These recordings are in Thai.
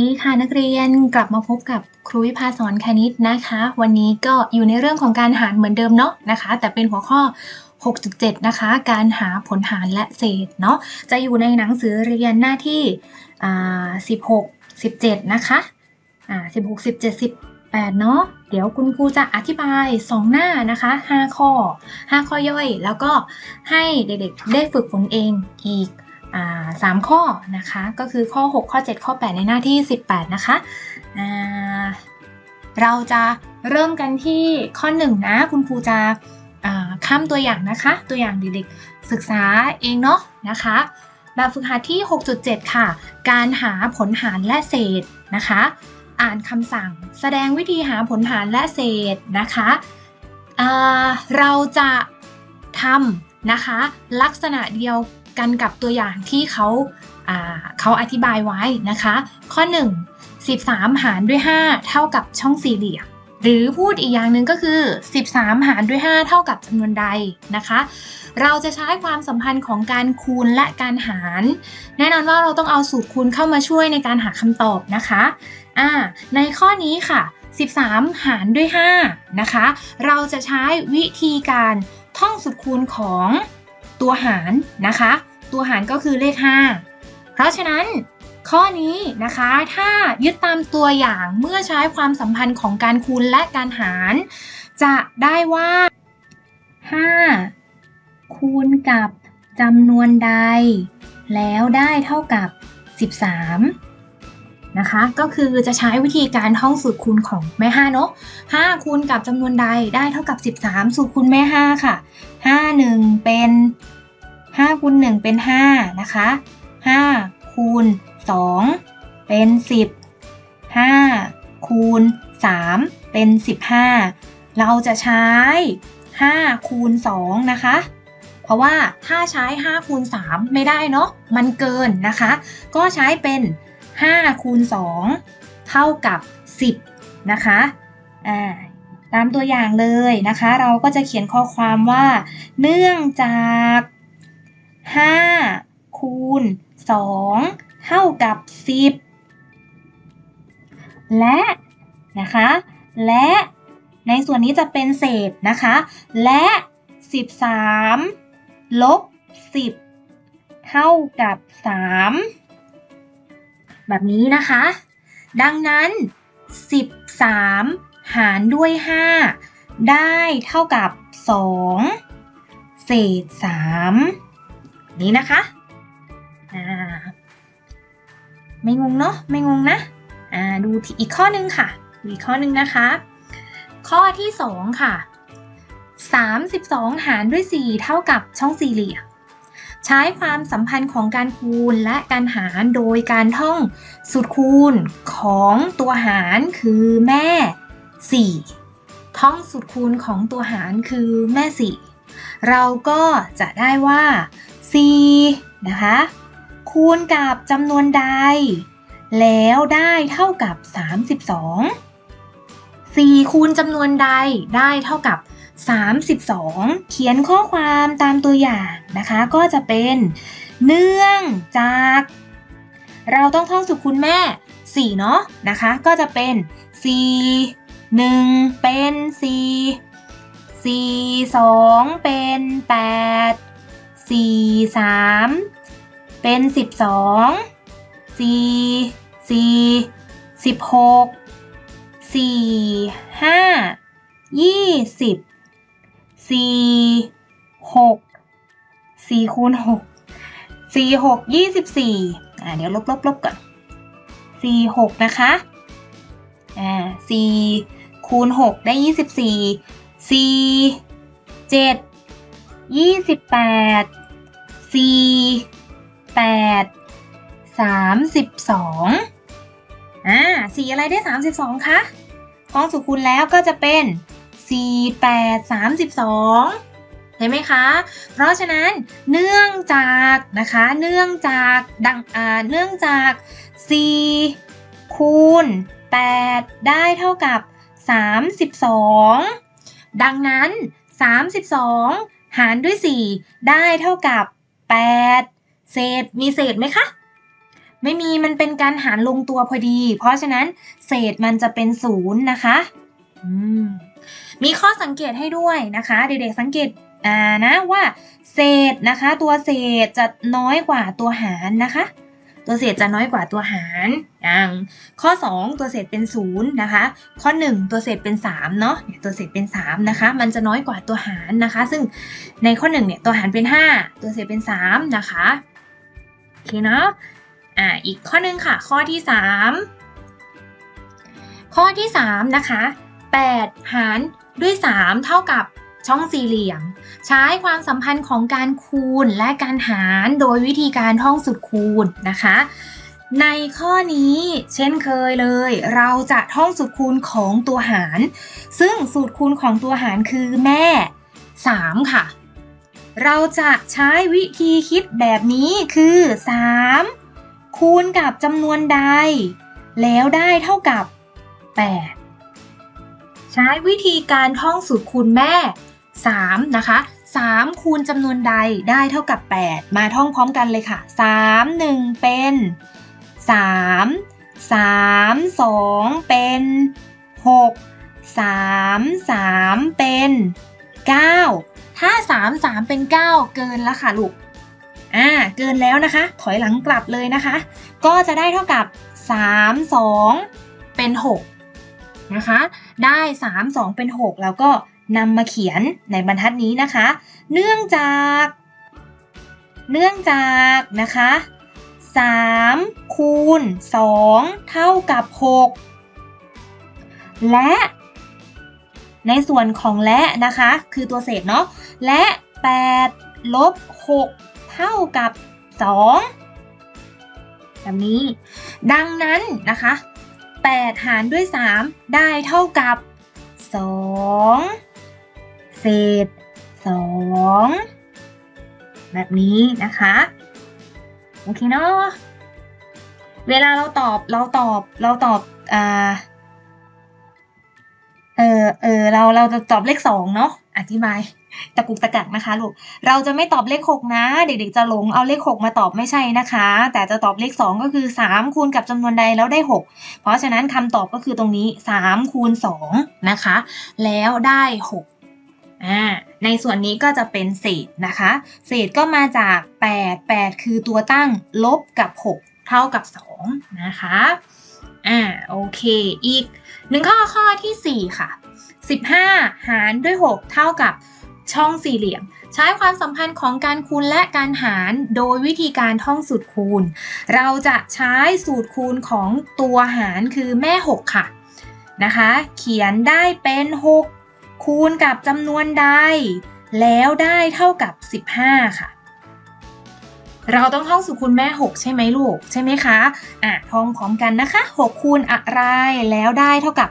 ดีค่ะนักเรียนกลับมาพบกับครูวิภาสอนคณิตนะคะ วันนี้ก็อยู่ในเรื่องของการหารเหมือนเดิมเนาะนะคะ แต่เป็นหัวข้อ 6.7 นะคะ การหาผลหารและเศษเนาะจะอยู่ในหนังสือเรียนหน้าที่16 17 นะคะ16 17 18เนาะเดี๋ยวคุณครูจะอธิบาย 2 หน้านะคะ 5 ข้อ 5 ข้อย่อย แล้วก็ให้เด็กๆได้ฝึกฝนเองอีก สามข้อนะคะ ก็คือข้อ 6 ข้อ 7 ข้อ 8 ในหน้าที่ 18 นะคะเราจะเริ่มกันที่ข้อ 1 นะ คุณครูจะข้ามตัวอย่างนะคะ ตัวอย่างเด็กๆศึกษาเองเนาะนะคะแบบฝึกหัดที่ 6.7 ค่ะ การหาผลหารและเศษนะคะ อ่านคำสั่งแสดงวิธีหาผลหารและเศษนะคะเราจะทำนะคะ ลักษณะเดียว กันกับตัวอย่างที่เขาาเขาอธิบายไว้นะคะ ข้อ 1 13 หารด้วย 5 เท่ากับช่องสี่เหลี่ยมหรือพูดอีกอย่างหนึ่งก็คือ 13 หารด้วย 5 เท่ากับจำนวนใดนะคะ เราจะใช้ความสัมพันธ์ของการคูณและการหาร แน่นอนว่าเราต้องเอาสูตรคูณเข้ามาช่วยในการหาคำตอบนะคะอ่าในข้อนี้ค่ะ 13 หารด้วย 5 นะคะ เราจะใช้วิธีการท่องสูตรคูณของ ตัวหารนะคะ ตัวหารก็คือเลข 5 เพราะฉะนั้นข้อนี้นะคะถ้ายึดตามตัวอย่างเมื่อใช้ความสัมพันธ์ของการคูณและการหาร จะได้ว่า 5 คูณกับจำนวนใด แล้วได้เท่ากับ 13 นะคะ ก็คือจะใช้วิธีการท่องสูตรคูณของแม่5เนาะ5คูณกับจำนวนใดได้เท่ากับ 13 สูตรคูณแม่ 5 ค่ะ 5 1 เป็น5คูณ1เป็น 5 นะคะ 5 คูณ 2 เป็น 10 5 คูณ 3 เป็น 15 เราจะใช้ 5 คูณ 2 นะคะเพราะว่าถ้าใช้5คูณ3ไม่ได้เนาะมันเกินนะคะ ก็ใช้เป็น 5คูณ2เท่ากับ 10 นะคะอ่าตามตัวอย่างเลยนะคะ เราก็จะเขียนข้อความว่า เนื่องจาก 5 คูณ 2 เท่ากับ 10 และนะคะ และในส่วนนี้จะเป็นเศษนะคะ และ 13 ลบ 10 เท่ากับ 3 แบบนี้นะคะ ดังนั้น 13 หารด้วย 5 ได้เท่ากับ 2 เศษ 3 นี้นะคะไม่งงเนาะไม่งงนะอ่าดูอีกข้อหนึงค่ะดูอีกข้อหนึงนะคะ ข้อที่ 2 ค่ะ 32 หารด้วย 4 เท่ากับช่องสี่เหลี่ยม ใช้ความสัมพันธ์ของการคูณและการหารโดยการท่องสูตรคูณของตัวหารคือแม่ 4 ท่องสูตรคูณของตัวหารคือแม่ 4 เราก็จะได้ว่า4นะคะคูณกับจำนวนใด แล้วได้เท่ากับ 32 4 คูณจำนวนใดได้เท่ากับ 32 เขียนข้อความตามตัวอย่างนะคะ ก็จะเป็น เนื่องจาก เราต้องท่องสูตรคูณแม่ 4 เนาะนะคะ ก็จะเป็น 4 1 เป็น 4 4 2 เป็น 8 4 3 เป็น 12 4 4 16 4 5 20 4 6 4คูณ6 4 6 24อ่าเดี๋ยวลบลบลบก่อน4 6นะคะอ่า4คูณ6ได้24 4 7 28 4 8 32อ่าสีอะไรได้32คะกองสุคูณแล้วก็จะเป็น 4 8 32 เห็นไหมคะ เพราะฉะนั้นเนื่องจากนะคะ เนื่องจากดังอ่าเนื่องจาก 4 คูณ 8 ได้เท่ากับ 32 ดังนั้น 32 หารด้วย 4 ได้เท่ากับ 8 เศษมีเศษไหมคะไม่มีมันเป็นการหารลงตัวพอดี เพราะฉะนั้นเศษมันจะเป็นศูนย์นะคะ อืม มีข้อสังเกตให้ด้วยนะคะ เด็กๆสังเกตอ่านะว่าเศษนะคะ ตัวเศษจะน้อยกว่าตัวหารนะคะ ตัวเศษจะน้อยกว่าตัวหารอย่างข้อ 2 ตัวเศษเป็น0นะคะ ข้อ 1 ตัวเศษเป็น3เนาะเนี่ยตัวเศษเป็น3นะคะ มันจะน้อยกว่าตัวหารนะคะ ซึ่งในข้อ1เนี่ยตัวหารเป็น 5 ตัวเศษเป็น3นะคะโอเคเนาะอ่าอีกข้อหนึงค่ะ ข้อที่ 3 ข้อที่3นะคะ 8 หารด้วย 3 เท่ากับช่องสี่เหลี่ยม ใช้ความสัมพันธ์ของการคูณและการหารโดยวิธีการท่องสุดคูณนะคะ ในข้อนี้เช่นเคยเลย เราจะท่องสูตรคูณของตัวหาร ซึ่งสูตรคูณของตัวหารคือแม่ 3 ค่ะ เราจะใช้วิธีคิดแบบนี้คือ 3 คูณกับจำนวนใด แล้วได้เท่ากับ 8 ใช้วิธีการท่องสูตรคูณแม่ 3 นะคะ 3 คูณจำนวนใดได้เท่ากับ 8 มาท่องพร้อมกันเลยค่ะ 3 1 เป็น 3 3 2 เป็น 6 3 3 เป็น 9 ถ้า 3 3 เป็น 9 เกินแล้วค่ะลูก อ่า เกินแล้วนะคะ ถอยหลังกลับเลยนะคะ ก็จะได้เท่ากับ 3 2 เป็น 6 นะคะ ได้ 3 2 เป็น 6 แล้วก็นำมาเขียนในบรรทัดนี้นะคะ เนื่องจาก เนื่องจากนะคะ3คูณ2เท่ากับ 6 และในส่วนของและนะคะ คือตัวเศษเนาะและ 8 ลบ 6 เท่ากับ 2 แบบนี้ ดังนั้นนะคะ 8 หารด้วย 3 ได้เท่ากับ 2 เศษ 2 แบบนี้นะคะ โอเคเนาะเวลาเราตอบเราตอบเราตอบอ่าเออเออเราเราจะตอบเลขสองเนาะอธิบาย ตะกุกตะกักนะคะลูก เราจะไม่ตอบเลขหกนะ เด็กๆจะหลงเอาเลขหกมาตอบไม่ใช่นะคะ แต่จะตอบเลขสองก็คือสามคูณกับจำนวนใดแล้วได้หกเพราะฉะนั้นคำตอบก็คือตรงนี้สามคูณสองนะคะ แล้วได้หกอ่า ในส่วนนี้ก็จะเป็นเศษนะคะ เศษก็มาจาก 8 8 คือตัวตั้งลบกับ 6 เท่ากับ 2 นะคะ อ่า โอเค อีกหนึ่งข้อข้อทีสี่4 ค่ะ 15 หารด้วย 6 เท่ากับ ช่องสี่เหลี่ยม ใช้ความสัมพันธ์ของการคูณและการหารโดยวิธีการท่องสูตรคูณ เราจะใช้สูตรคูณของตัวหารคือแม่ 6 ค่ะนะคะ เขียนได้เป็น 6 คูณกับจำนวนใด แล้วได้เท่ากับ 15 ค่ะ เราต้องท่องสูตรคูณแม่ 6 ใช่ไหมลูก ใช่ไหมคะอะท่องพร้อมกันนะคะ 6 คูณอะไรแล้วได้เท่ากับ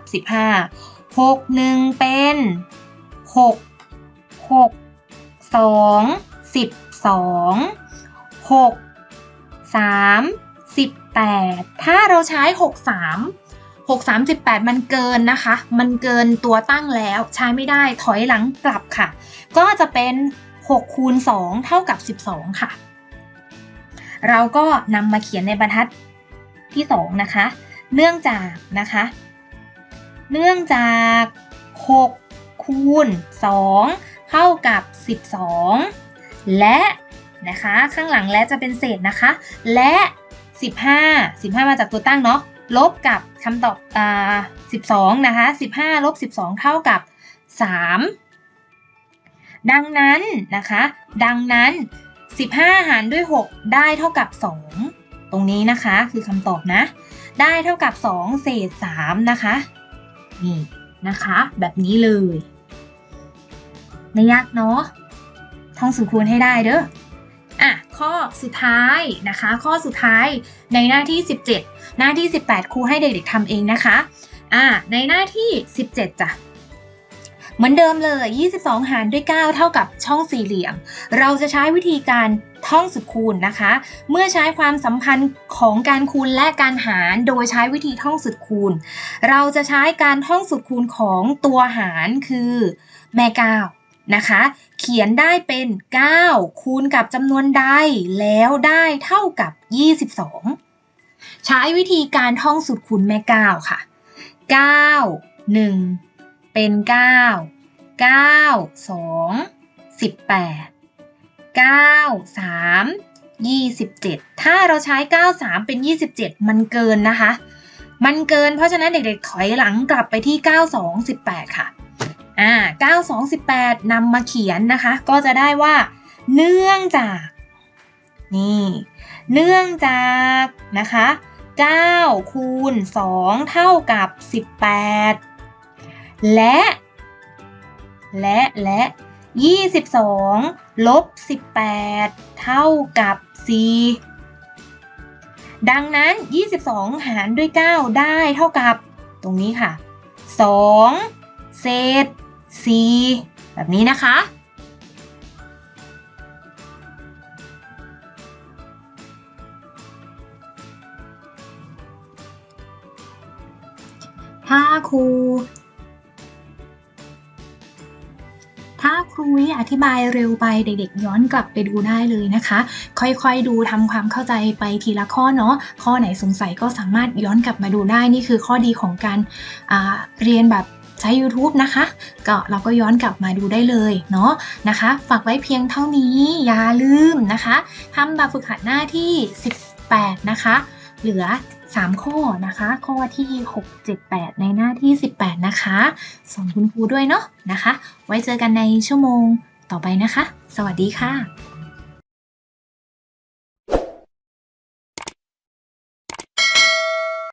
15 6 1 เป็น 6 6 2 12 6 3 18ถ้าเราใช้6 3 6 3 18มันเกินนะคะ มันเกินตัวตั้งแล้วใช้ไม่ได้ถอยหลังกลับค่ะ ก็จะเป็น6คูณ2เท่ากับ12ค่ะ เราก็นำมาเขียนในบรรทัดที่2นะคะ เนื่องจากนะคะ เนื่องจาก6คูณ2 เท่ากับ 12 และนะคะข้างหลังและจะเป็นเศษนะคะ และ 15 15 มาจากตัวตั้งเนาะลบกับคำตอบอ่า12 นะคะ 15 ลบ 12 เท่ากับ 3 ดังนั้นนะคะ ดังนั้น 15 หารด้วย 6 ได้เท่ากับ 2 ตรงนี้นะคะคือคำตอบนะ ได้เท่ากับ 2 เศษ 3 นะคะ นี่นะคะ แบบนี้เลย ไม่ยากเนาะท่องสูตรคูณให้ได้เด้ออะข้อสุดท้ายนะคะ ข้อสุดท้ายในหน้าที่ 17 หน้าที่ 18 ครูให้เด็กๆทำเองนะคะอะในหน้าที่ 17จ้ะเหมือนเดิมเลย 22 หารด้วย 9 เท่ากับช่องสี่เหลี่ยม เราจะใช้วิธีการท่องสุดคูณนะคะ เมื่อใช้ความสัมพันธ์ของการคูณและการหาร โดยใช้วิธีท่องสุดคูณ เราจะใช้การท่องสุดคูณของตัวหารคือแม่เก้า นะคะ เขียนได้เป็น 9 คูณกับจำนวนใด แล้วได้เท่ากับ 22 ใช้วิธีการท่องสูตรคูณแม่ก้าวค่ะ 9 1 เป็น 9 9 2 18 9 3 27 ถ้าเราใช้ 93 เป็น 27 มันเกินนะคะ มันเกินเพราะฉะนั้นเด็กๆ ถอยหลังกลับไปที่ 92 18 ค่ะ อ่า928นำมาเขียนนะคะ ก็จะได้ว่า เนื่องจาก นี่ เนื่องจากนะคะ9คูณ2เท่ากับ 18 และ และและ22ลบ18 เท่ากับ 4 ดังนั้น 22 หารด้วย 9 ได้เท่ากับ ตรงนี้ค่ะ 2 เศษ 4แบบนี้นะคะ ถ้าครู ถ้าครูวิอธิบายเร็วไปเด็กๆย้อนกลับไปดูได้เลยนะคะ ค่อยๆดูทำความเข้าใจไปทีละข้อเนาะ ข้อไหนสงสัยก็สามารถย้อนกลับมาดูได้ นี่คือข้อดีของการเรียนแบบ ใช้ YouTube นะคะ ก็เราก็ย้อนกลับมาดูได้เลยเนาะนะคะ ฝากไว้เพียงเท่านี้อย่าลืมนะคะทำแบบฝึกหัดหน้าที่ 18 นะคะ เหลือ 3 ข้อนะคะ ข้อที่ 6 7 8 ในหน้าที่ 18 นะคะส่งคุณครูด้วยเนาะนะคะ ไว้เจอกันในชั่วโมงต่อไปนะคะ สวัสดีค่ะ